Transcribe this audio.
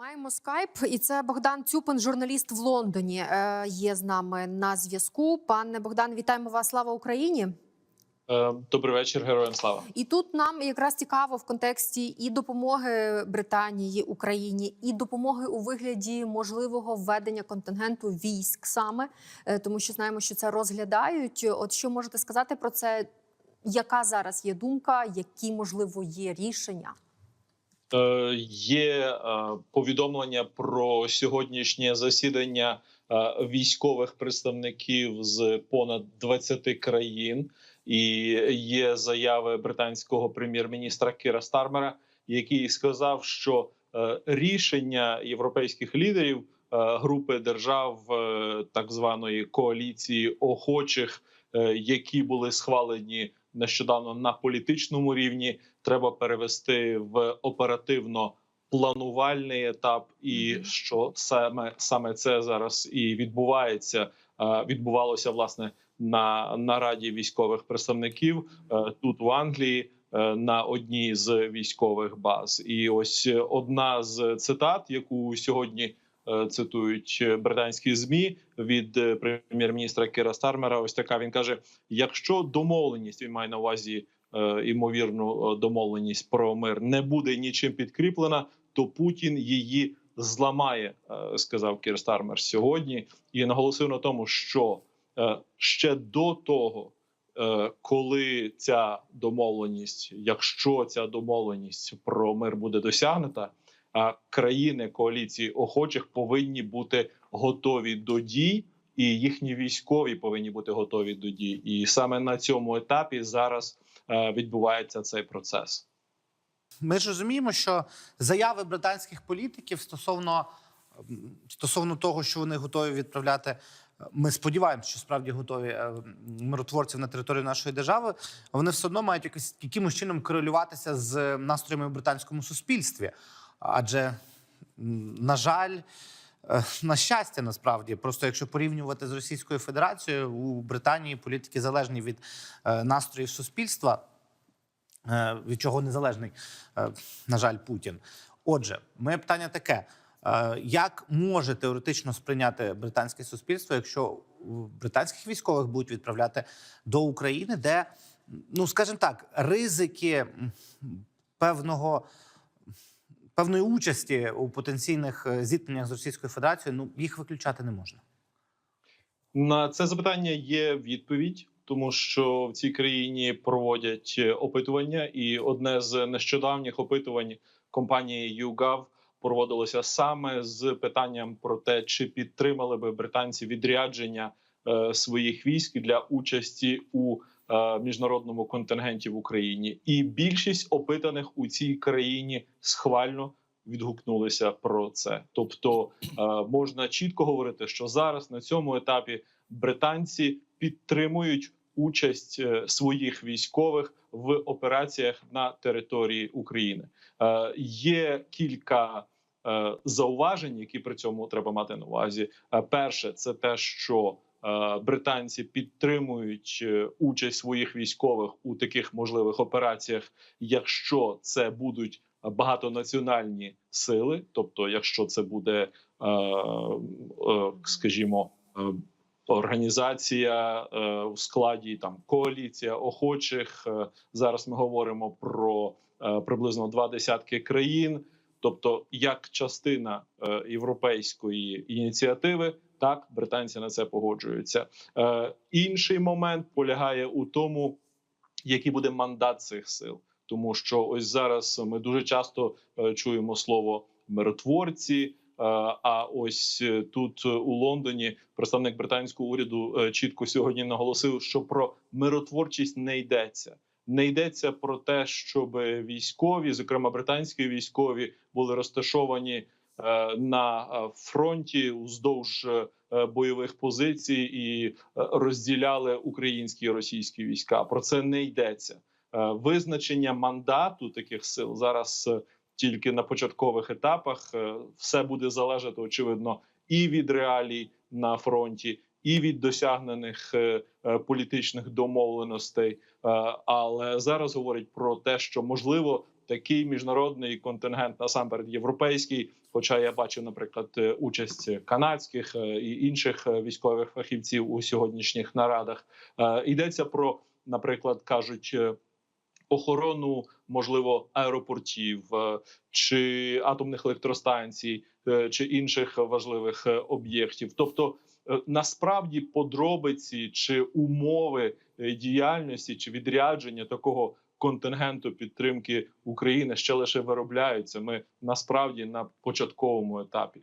Маємо скайп, і це Богдан Цюпин, журналіст в Лондоні. е, Є з нами на зв'язку. Пане Богдан, вітаємо вас. Слава Україні! Е, Добрий вечір, героям слава. І тут нам якраз цікаво в контексті і допомоги Британії Україні, і допомоги у вигляді можливого введення контингенту військ саме, е, тому що знаємо, що це розглядають. От що можете сказати про це? Яка зараз є думка, які можливо є рішення? Е, Є е, повідомлення про сьогоднішнє засідання е, військових представників з понад 20 країн, і є заяви британського прем'єр-міністра Кіра Стармера, який сказав, що рішення європейських лідерів групи держав так званої коаліції охочих, які були схвалені нещодавно на політичному рівні, треба перевести в оперативно планувальний етап, і що саме саме це зараз і відбувається. е, Відбувалося власне на нараді військових представників е, тут в Англії е, на одній з військових баз. І ось одна з цитат, яку сьогодні цитують британські змі від е, прем'єр-міністра Кіра Стармера. Ось така він каже: якщо домовленість він має на увазі е, імовірну е, домовленість про мир не буде нічим підкріплена, то Путін її зламає, е, сказав Кір Стармер сьогодні, і наголосив на тому, що е, ще до того. е, Коли ця домовленість, якщо ця домовленість про мир буде досягнута, країни коаліції охочих повинні бути готові до дій, і їхні військові повинні бути готові до дій. І саме на цьому етапі зараз е, відбувається цей процес. Ми ж розуміємо, що заяви британських політиків стосовно, стосовно того, що вони готові відправляти. Ми сподіваємося, що справді готові е, миротворців на територію нашої держави. Вони все одно мають якось якимось чином корелюватися з настроями в британському суспільстві. Адже, на жаль, е, на щастя, насправді, просто якщо порівнювати з Російською Федерацією, у Британії політики залежні від е, настроїв суспільства е, від чого незалежний, на жаль, Путін. Отже, моє питання таке: як може теоретично сприйняти британське суспільство, якщо британських військових будуть відправляти до України, де, ну скажімо так, ризики певного. Певної участі у потенційних е, зіткненнях з Російською Федерацією, ну їх виключати не можна. На це запитання є відповідь, тому що в цій країні проводять е, опитування, і одне з нещодавніх опитувань компанії YouGov проводилося саме з питанням про те, чи підтримали би британці відрядження е, своїх військ для участі у міжнародному контингенті в Україні, і більшість опитаних у цій країні схвально відгукнулися про це. Тобто е, можна чітко говорити, що зараз на цьому етапі британці підтримують участь е, своїх військових в операціях на території України. Е, Є кілька е, зауважень, які при цьому треба мати на увазі. Е, Перше, це те, що е, британці підтримують е, участь своїх військових у таких можливих операціях, якщо це будуть багатонаціональні сили, тобто, якщо це буде, е, е, скажімо, е, організація е, в складі там коаліція охочих. Е, зараз ми говоримо про е, приблизно два десятки країн, тобто як частина е, європейської ініціативи. Так, британці на це погоджуються. Е, інший момент полягає у тому, який буде мандат цих сил, тому що ось зараз ми дуже часто е, чуємо слово миротворці. Е, А ось е, тут у Лондоні представник британського уряду чітко сьогодні наголосив, що про миротворчість не йдеться. Не йдеться про те, щоб військові, зокрема британські військові, були розташовані на е, фронті уздовж е, бойових позицій і е, розділяли українські і російські війська. Про це не йдеться. Е, Визначення мандату таких сил зараз е, тільки на початкових етапах. Е, Все буде залежати очевидно і від реалій на фронті, і від досягнених е, е, політичних домовленостей. Е, Але зараз говорить про те, що можливо такий міжнародний контингент, насамперед європейський, Хоча я бачив, наприклад, е, участь канадських е, і інших е, військових фахівців у сьогоднішніх нарадах. Йдеться про, наприклад, кажуть. Охорону можливо аеропортів чи атомних електростанцій чи інших важливих об'єктів, тобто насправді подробиці чи умови діяльності чи відрядження такого контингенту підтримки України ще лише виробляються. Ми насправді на початковому етапі.